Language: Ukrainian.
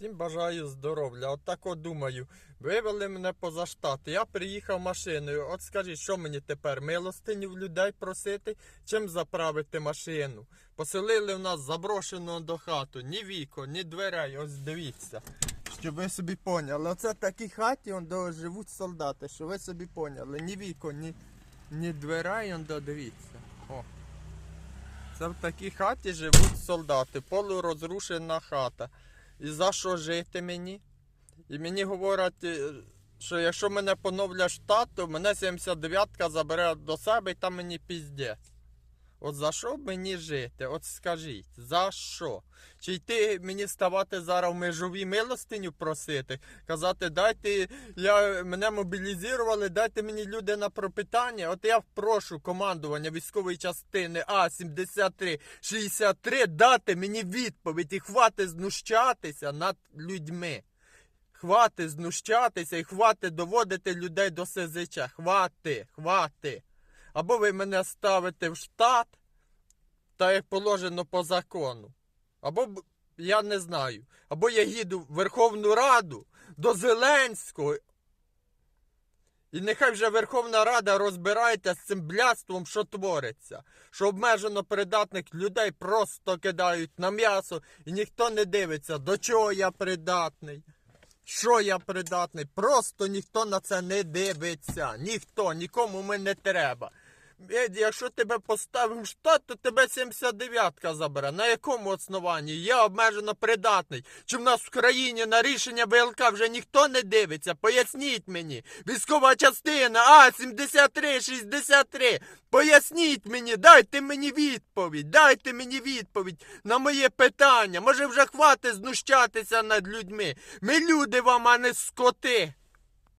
Всім бажаю здоров'я. От так от думаю. Вивели мене поза штат. Я приїхав машиною. От скажіть, що мені тепер? Милостиню в людей просити, чим заправити машину? Поселили в нас заброшеного до хату. Ні вікон, ні дверей. Ось дивіться. Щоб ви собі поняли. Оце в такій хаті он, де живуть солдати, що ви собі поняли. Ні вікон, ні, ні дверей, он, дивіться. О. Це в такій хаті живуть солдати, полурозрушена хата. І за що жити мені? І мені говорять, е, що якщо мене поновлять штат, то мене 79-ка забере до себе і там мені піздець. От за що мені жити? От скажіть, за що? Чи йти мені ставати зараз в межові милостиню просити? Казати, дайте, я, мене мобілізували, дайте мені люди на пропитання. От я прошу командування військової частини А-73, 63 дати мені відповідь і хвати знущатися над людьми. Хвати знущатися і хвати доводити людей до СЗЧ. Хвати, хвати. Або ви мене ставите в штат, так як положено по закону. Або я не знаю. Або я їду в Верховну Раду до Зеленського. І нехай вже Верховна Рада розбирається з цим блядством, що твориться. Що обмежено придатних людей просто кидають на м'ясо, і ніхто не дивиться, до чого я придатний. Що я придатний? Просто ніхто на це не дивиться. Ніхто, нікому ми не треба. Якщо тебе поставив в штат, то тебе 79-ка забере. На якому основанні? Я обмежено придатний. Чи в нас в країні на рішення ВЛК вже ніхто не дивиться? Поясніть мені. Військова частина А 7363. Поясніть мені, дайте мені відповідь, дайте мені відповідь на моє питання. Може вже хватить знущатися над людьми. Ми люди вам, а не скоти.